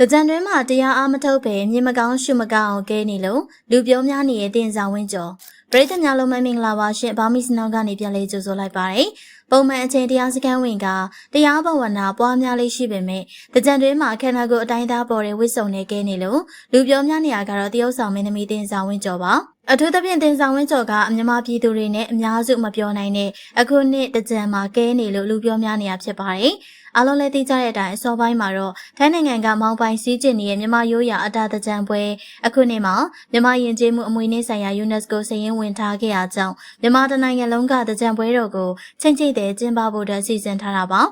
တကြံတွင်မှတရားအားမထုတ်ပဲမြေမကောင်းရှုမကောင်းအောင်ကဲနေလို့လူပြောများနေတဲ့တင်ဆောင်ဝင်းကျော်ပရိသတ်များလုံးမမင်္ဂလာပါရှင်ဘာမီစနောကနေပြန်လေးကြိုဆိုလိုက်ပါတယ်ပုံမှန်အချိန်တရားစခန်းဝင်ကတရားဘဝနာပွားများလေးရှိပေမဲ့တကြံတွင်မှခန္ဓာကိုယ်အတိုင်းသားပေါ်တဲ့ဝိစုံနဲ့ကဲနေလို့လူပြောများနေရကတော့တရုတ်ဆောင်မင်းသမီးတင်ဆောင်ဝင်းကျော်ပါအထူးသဖြင့်တင်ဆောင်ဝင်းကျော်ကအမြမပြည်သူတွေနဲ့အများစုမပြောနိုင်တဲ့အခုနှစ်တကြံမှာကဲနေလို့လူပြောများနေရဖြစ်ပါတယ် အားလုံးလည်းသိကြတဲ့အတိုင်းအစောပိုင်းမှာတော့ထိုင်းနိုင်ငံကမောင်ပိုင်စည်းကျင်နေတဲ့မြန်မာရိုးရာအတာတကြံပွဲအခုနှစ်မှာမြန်မာယဉ်ကျေးမှုအမွေအနှစ်ဆိုင်ရာ UNESCO စာရင်းဝင်ထားခဲ့အကြောင်းမြန်မာတနိုင်ငံလုံးကတကြံပွဲတော်ကိုချင်းချိတ်တဲ့ကျင်းပဖို့အတွက်စီစဉ်ထားတာပါ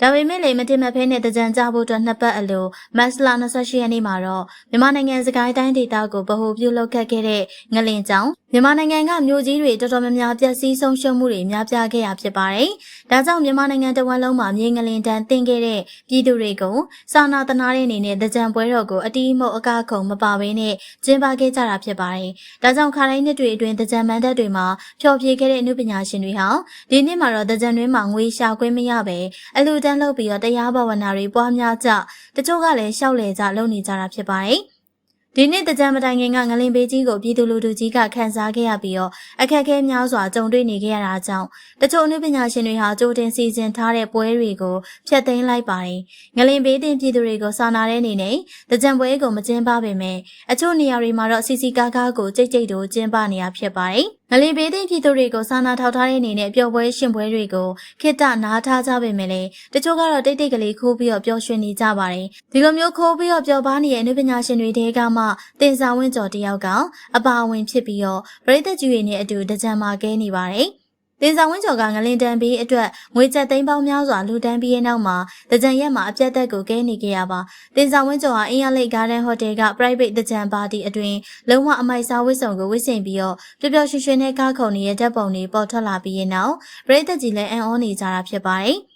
ဒါပေမဲ့လေမတင်မဖဲနဲ့တကြံကြဖို့အတွက်နှစ်ပတ်အလိုမတ်လ28ရက်နေ့မှာတော့မြန်မာနိုင်ငံစကိုင်းတိုင်းဒေသကိုဗဟိုပြုလုပ်ခဲ့တဲ့ငလင်ကြောင် မြန်မာနိုင်ငံကမြို့ကြီးတွေတော်တော်များများပျက်စီးဆုံးရှုံးမှုတွေများပြားခဲ့ရဖြစ်ပါတယ်။ဒါကြောင့်မြန်မာနိုင်ငံတဝန်းလုံးမှာမြေငလင်တန်းတင်ခဲ့တဲ့ပြည်သူတွေကိုစာနာတနာတဲ့အနေနဲ့တကြံပွဲတော်ကိုအတီးမှုအကခုံမပါဘဲနဲ့ကျင်းပခဲ့ကြတာဖြစ်ပါတယ်။ဒါကြောင့်ခါတိုင်းနှစ်တွေအတွင်းတကြံမန်းတက်တွေမှာဖျော်ဖြေခဲ့တဲ့အမှုပညာရှင်တွေဟာဒီနှစ်မှာတော့တကြံတွင်းမှာငွေရှာခွင့်မရပဲအလူတန်းလုပ်ပြီးတော့တရားဘဝနာတွေပွားများကြတချို့ကလည်းရှောက်လေကြလုပ်နေကြတာဖြစ်ပါတယ်။ ဒီနေ့တကြံမတိုင်ခင်ကငလင်ဘေးကြီးကိုပြည်သူလူထုကြီးကခန်းစားခဲ့ရပြီးတော့အခက်အခဲများစွာကြုံတွေ့နေခဲ့ရတာကြောင့်တချို့အနုပညာရှင်တွေဟာကြိုတင်စီစဉ်ထားတဲ့ပွဲတွေကိုဖျက်သိမ်းလိုက်ပါတယ်။ငလင်ဘေးတင်ပြည်သူတွေကိုစာနာတဲ့အနေနဲ့တကြံပွဲကိုမကျင်းပပေမဲ့အချို့နေရာတွေမှာတော့စီစီကားကားကိုကြိတ်ကြိတ်တို့ကျင်းပနေရဖြစ်ပါတယ်။ငလင်ဘေးတင်ပြည်သူတွေကိုစာနာထောက်ထားတဲ့အနေနဲ့ပျော်ပွဲရှင်ပွဲတွေကိုခိတနားထားကြပေမဲ့လည်းတချို့ကတော့တိတ်တိတ်ကလေးခိုးပြီးတော့ပျော်ရွှင်နေကြပါတယ်။ဒီလိုမျိုးခိုးပြီးတော့ပျော်ပါနေတဲ့အနုပညာရှင်တွေတဲကမှတင်ဆောင်ဝင်းကျော်တယောက်က အပါအဝင်ဖြစ်ပြီးတော့ပရိသတ်ကြီးတွေနဲ့အတူတကြံမာကဲနေပါတယ်။ တင်ဆောင်ဝင်းကျော်ကငလင်တန်ပြီးအတွက်ငွေကျပ်သိန်းပေါင်းများစွာလူတန်းပြီးရဲ့နောက်မှာတကြံရက်မှာအပြတ်သက်ကိုကဲနေခဲ့ရပါတင်ဆောင်ဝင်းကျော်ဟာအင်းရလိတ်ဂါဒန်ဟိုတယ်က private တကြံပါတီအတွင်လုံးဝအမိုက်စားဝစ်စုံကိုဝစ်ဆင်ပြီးတော့ပျော်ပျော်ရွှင်ရွှင်နဲ့ကားခုံနေတဲ့ဓာတ်ပုံတွေပေါ်ထွက်လာပြီးရဲ့နောက်ပရိသတ်ကြီးလည်းအံ့ဩနေကြတာဖြစ်ပါတယ်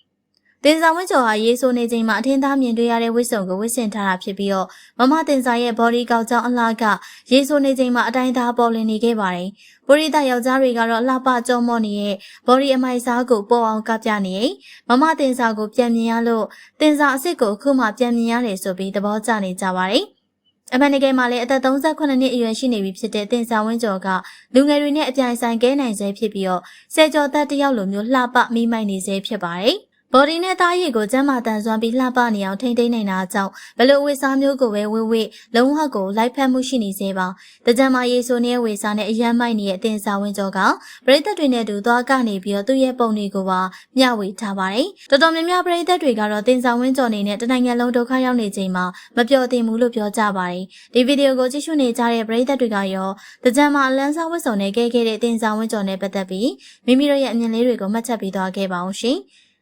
တင်ဆောင်ဝင်းကျော်ဟာရေးဆိုနေချိန်မှာအထင်းသားမြင်တွေ့ရတဲ့ဝစ်စုံကိုဝစ်ဆင်ထားတာဖြစ်ပြီးတော့မမတင်စာရဲ့ body ကောက်ကြောင်းအလားကရေးဆိုနေချိန်မှာအတိုင်းသားပေါ်လင်နေခဲ့ပါတယ်။ပရိသတ်ယောက်ျားတွေကတော့လှပကြောမော့နေတဲ့ body အမိုက်စားကိုပေါ်အောင်ကပြနေရင်မမတင်စာကိုပြန်မြင်ရလို့တင်စာအစ်စ်ကိုအခုမှပြန်မြင်ရတယ်ဆိုပြီးသဘောကျနေကြပါတယ်။အမှန်တကယ်မှလည်းအသက်38နှစ်အရွယ်ရှိနေပြီဖြစ်တဲ့တင်ဆောင်ဝင်းကျော်ကလူငယ်တွေနဲ့အပြိုင်ဆိုင်ကဲနိုင်စေဖြစ်ပြီးတော့ဆယ်ကျော်သက်တယောက်လိုမျိုးလှပမိမိုက်နေစေဖြစ်ပါတယ်။ body နဲ့သားရည်ကိုကျန်းမာတန်ဆွမ်းပြီးလှပနေအောင်ထိမ့်သိမ်းနေတာကြောင့်ဘလို့ဝေစားမျိုးကိုပဲဝေဝေလုံးဝကိုလိုက်ဖက်မှုရှိနေစေပါတကြံမာရေးဆိုနေတဲ့ဝေစားနဲ့အရန်မိုက်နေတဲ့အတင်စာဝင်းကျော်ကပရိသတ်တွေနဲ့တူသွားကနေပြီးတော့သူ့ရဲ့ပုံတွေကိုပါမျှဝေထားပါတယ်တော်တော်များများပရိသတ်တွေကတော့တင်စာဝင်းကျော်နေနဲ့တနိုင်ငံလုံးဒုက္ခရောက်နေချိန်မှာမပျော်သင့်ဘူးလို့ပြောကြပါတယ်ဒီဗီဒီယိုကိုကြည့်ရှုနေကြတဲ့ပရိသတ်တွေကရောတကြံမာအလန်းစားဝတ်စုံနဲ့ကဲခဲ့တဲ့တင်စာဝင်းကျော်နဲ့ပတ်သက်ပြီးမိမိတို့ရဲ့အမြင်လေးတွေကိုမှတ်ချက်ပေးသွားခဲ့ပါအောင်ရှင်